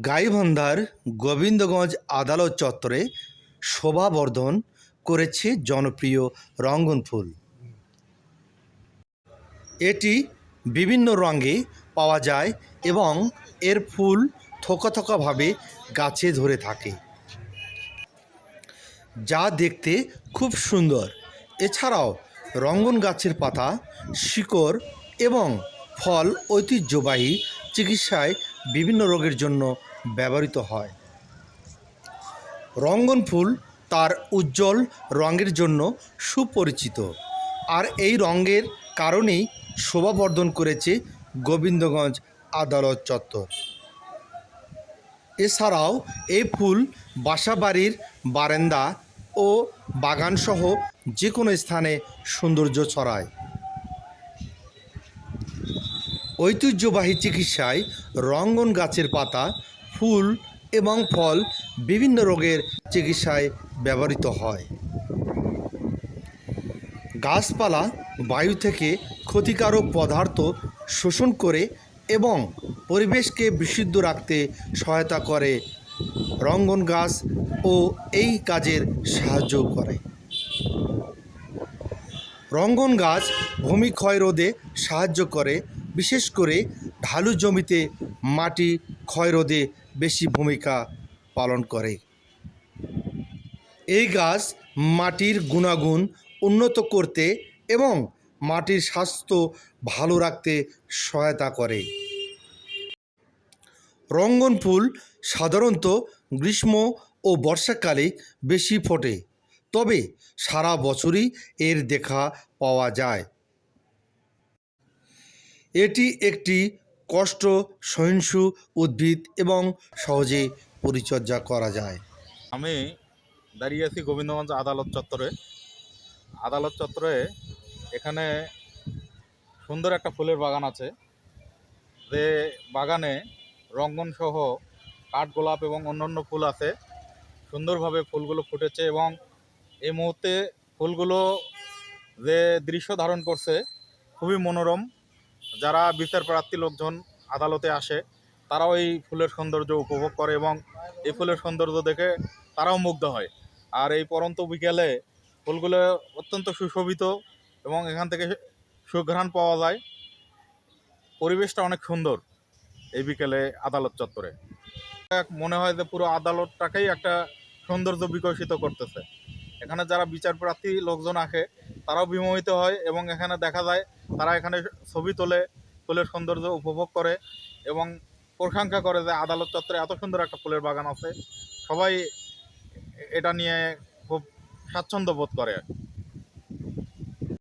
গাইবান্ধার গোবিন্দগঞ্জ আদালত চত্বরে শোভাবর্ধন করেছে জনপ্রিয় রঙ্গন ফুল। এটি বিভিন্ন রঙে পাওয়া যায় এবং এর ফুল থোকা থোকাভাবে গাছে ধরে থাকে। যা দেখতে খুব সুন্দর। এছাড়াও রঙ্গন গাছের পাতা, শিকড় এবং ফল ঐতিহ্যবাহী চিকিৎসায় বিভিন্ন রোগের জন্য ব্যবহৃত হয়। রঙ্গন ফুল তার উজ্জ্বল রঙের জন্য সুপরিচিত। আর এই রঙের কারণেই শোভাবর্ধন করেছে গোবিন্দগঞ্জ আদালত চত্বর। এছাড়াও এই ফুল বাসাবাড়ির বারান্দা ও বাগানসহ যে কোনো স্থানে সৌন্দর্য ছড়ায়। ঐতিহ্যবাহী চিকিৎসায় রঙ্গন গাছের পাতা, ফুল এবং ফল বিভিন্ন রোগের চিকিৎসায় ব্যবহৃত হয়। গাছপালা বায়ু থেকে ক্ষতিকারক পদার্থ শোষণ করে এবং পরিবেশকে বিশুদ্ধ রাখতে সহায়তা করে। রঙ্গন গাছ ও এই কাজের সাহায্য করে। রঙ্গন গাছ ভূমি ক্ষয় রোধে সাহায্য করে বিশেষ করে ঢালু জমিতে মাটি ক্ষয়রোধে বেশি ভূমিকা পালন করে। এই গাছ মাটির গুণাগুণ উন্নত করতে এবং মাটির স্বাস্থ্য ভালো রাখতে সহায়তা করে। রঙ্গন ফুল সাধারণত গ্রীষ্ম ও বর্ষাকালে বেশি ফোটে, তবে সারা বছরই এর দেখা পাওয়া যায়। এটি একটি কষ্ট, সহিংসু, উদ্ভিদ এবং সহজে পরিচর্যা করা যায়। আমি দাঁড়িয়ে আছি গোবিন্দগঞ্জ আদালত চত্বরে। আদালত চত্বরে এখানে সুন্দর একটা ফুলের বাগান আছে। যে বাগানে রঙ্গন সহ কাঠগোলাপ এবং অন্যান্য ফুল আছে। সুন্দরভাবে ফুলগুলো ফুটেছে এবং এই মুহূর্তে ফুলগুলো যে দৃশ্য ধারণ করছে, খুবই মনোরম। যারা বিচার প্রার্থী লোকজন আদালতে আসে, তারাও এই ফুলের সৌন্দর্য উপভোগ করে এবং এই ফুলের সৌন্দর্য দেখে তারাও মুগ্ধ হয়। আর এই পরন্ত বিকেলে ফুলগুলো অত্যন্ত সুশোভিত এবং এখান থেকে সুঘ্রাণ পাওয়া যায়। পরিবেশটা অনেক সুন্দর এই বিকেলে আদালত চত্বরে। মনে হয় যে পুরো আদালতটাকেই একটা সৌন্দর্য বিকশিত করতেছে। এখানে যারা বিচার প্রার্থী লোকজন আসে, তারাও বিমোহিত হয় এবং এখানে দেখা যায় তারা এখানে ছবি তোলে, ফুলের সৌন্দর্য উপভোগ করে এবং প্রশংসা করে যে আদালত চত্বরে এত সুন্দর একটা ফুলের বাগান আছে। সবাই এটা নিয়ে খুব স্বাচ্ছন্দ্য বোধ করে।